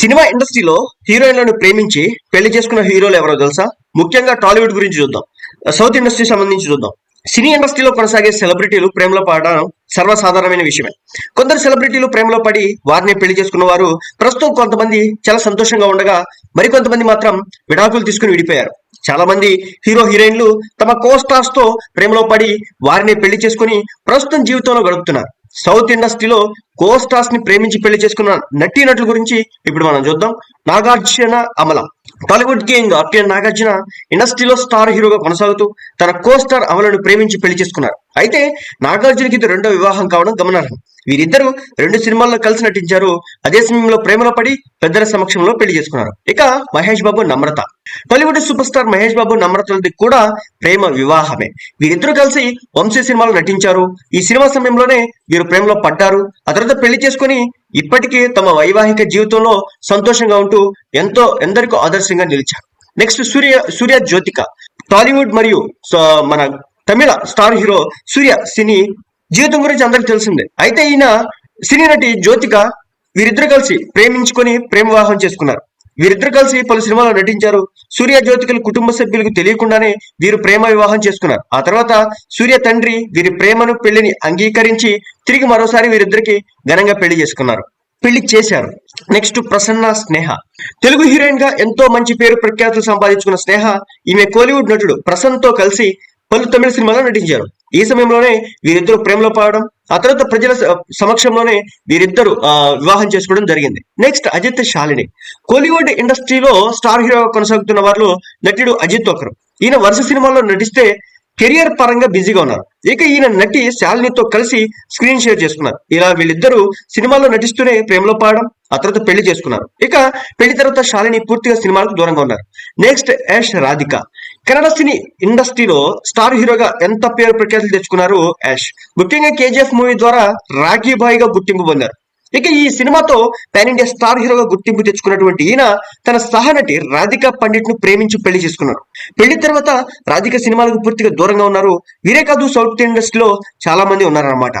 Cinema ఇండస్ట్రీలో హీరోయిన్లను ప్రేమించి పెళ్ళి చేసుకున్న హీరోలు ఎవరో తెలుసా? ముఖ్యంగా టాలీవుడ్ గురించి చూద్దాం. సౌత్ ఇండస్ట్రీ సంబంధించి చూద్దాం. సినీ ఇండస్ట్రీలో కొనసాగే సెలబ్రిటీలు ప్రేమలో పడడం సర్వసాధారణమైన విషయమే. కొందరు సెలబ్రిటీలు ప్రేమలో పడి వారిని పెళ్ళి చేసుకున్న వారు ప్రస్తుతం కొంతమంది చాలా సంతోషంగా ఉండగా మరికొంతమంది మాత్రం విడాకులు తీసుకుని విడిపోయారు. చాలా మంది హీరో హీరోయిన్లు తమ కో స్టార్స్తో ప్రేమలో పడి వారిని పెళ్ళి చేసుకుని ప్రస్తుతం జీవితంలో గడుపుతున్నారు. సౌత్ ఇండస్ట్రీలో కో స్టార్స్ని ప్రేమించి పెళ్ళి చేసుకున్న నటీనటుల గురించి ఇప్పుడు మనం చూద్దాం. నాగార్జున అమల. టాలీవుడ్ కింగ్ ఆర్టియన్ నాగార్జున ఇండస్ట్రీలో స్టార్ హీరోగా కొనసాగుతూ తన కో స్టార్ అమలను ప్రేమించి పెళ్ళి చేసుకున్నారు. అయితే నాగార్జునకి ఇది రెండో వివాహం కావడం గమనార్హం. వీరిద్దరూ రెండు సినిమాల్లో కలిసి నటించారు. అదే సమయంలో ప్రేమలో పడి పెద్దల సమక్షంలో పెళ్ళి చేసుకున్నారు. ఇక మహేష్ బాబు నమ్రత. టాలీవుడ్ సూపర్ స్టార్ మహేష్ బాబు నమ్రతలది కూడా ప్రేమ వివాహమే. వీరిద్దరూ కలిసి వంశీ సినిమాలో నటించారు. ఈ సినిమా సమయంలోనే వీరు ప్రేమలో పడ్డారు. ఆ తర్వాత పెళ్ళి చేసుకుని ఇప్పటికీ తమ వైవాహిక జీవితంలో సంతోషంగా ఉంటూ ఎంతో ఎందరికో ఆదర్శంగా నిలిచారు. నెక్స్ట్ సూర్య సూర్య జ్యోతిక. టాలీవుడ్ మరియు సో- మన తమిళ స్టార్ హీరో సూర్య సినీ జీవితం గురించి అందరికి తెలిసిందే. అయితే ఈయన సినీ నటి జ్యోతిక వీరిద్దరు కలిసి ప్రేమించుకొని ప్రేమ వివాహం చేసుకున్నారు. వీరిద్దరు కలిసి పలు సినిమాల్లో నటించారు. సూర్య జ్యోతికలు కుటుంబ సభ్యులకు తెలియకుండానే వీరు ప్రేమ వివాహం చేసుకున్నారు. ఆ తర్వాత సూర్య తండ్రి వీరి ప్రేమను పెళ్ళిని అంగీకరించి తిరిగి మరోసారి వీరిద్దరికి ఘనంగా పెళ్ళి చేసుకున్నారు. పెళ్ళి చేశారు. నెక్స్ట్ ప్రసన్న స్నేహ. తెలుగు హీరోయిన్గా ఎంతో మంచి పేరు ప్రఖ్యాతులు సంపాదించుకున్న స్నేహ ఈమె కోలీవుడ్ నటుడు ప్రసన్నతో కలిసి పలు తమిళ సినిమాలో నటించారు. ఈ సమయంలోనే వీరిద్దరు ప్రేమలో పాడడం ఆ తర్వాత ప్రజల సమక్షంలోనే వీరిద్దరు వివాహం చేసుకోవడం జరిగింది. నెక్స్ట్ అజిత్ శాలిని. కోలీవుడ్ ఇండస్ట్రీలో స్టార్ హీరో కొనసాగుతున్న వారిలో నటుడు అజిత్ ఒకరు. ఈయన వరుస సినిమాల్లో నటిస్తే కెరియర్ పరంగా బిజీగా ఉన్నారు. ఇక ఈయన నటి శాలినితో కలిసి స్క్రీన్ షేర్ చేసుకున్నారు. ఇలా వీళ్ళిద్దరూ సినిమాల్లో నటిస్తూనే ప్రేమలో పాడడం ఆ తర్వాత పెళ్ళి చేసుకున్నారు. ఇక పెళ్ళి తర్వాత శాలిని పూర్తిగా సినిమాలకు దూరంగా ఉన్నారు. నెక్స్ట్ యాష్ రాధిక. కన్నడ సినీ ఇండస్ట్రీలో స్టార్ హీరోగా ఎంత పేరు ప్రఖ్యాతులు తెచ్చుకున్నారు యాష్. ముఖ్యంగా కేజీఎఫ్ మూవీ ద్వారా రాఖీ బాయ్గా గుర్తింపు పొందారు. ఇక ఈ సినిమాతో పాన్ ఇండియా స్టార్ హీరోగా గుర్తింపు తెచ్చుకున్నటువంటి ఈయన తన సహనటి రాధికా పండిట్ను ప్రేమించి పెళ్ళి చేసుకున్నారు. పెళ్ళి తర్వాత రాధిక సినిమాలకు పూర్తిగా దూరంగా ఉన్నారు. వీరే కాదు సౌత్ ఇండస్ట్రీలో చాలా మంది ఉన్నారన్నమాట.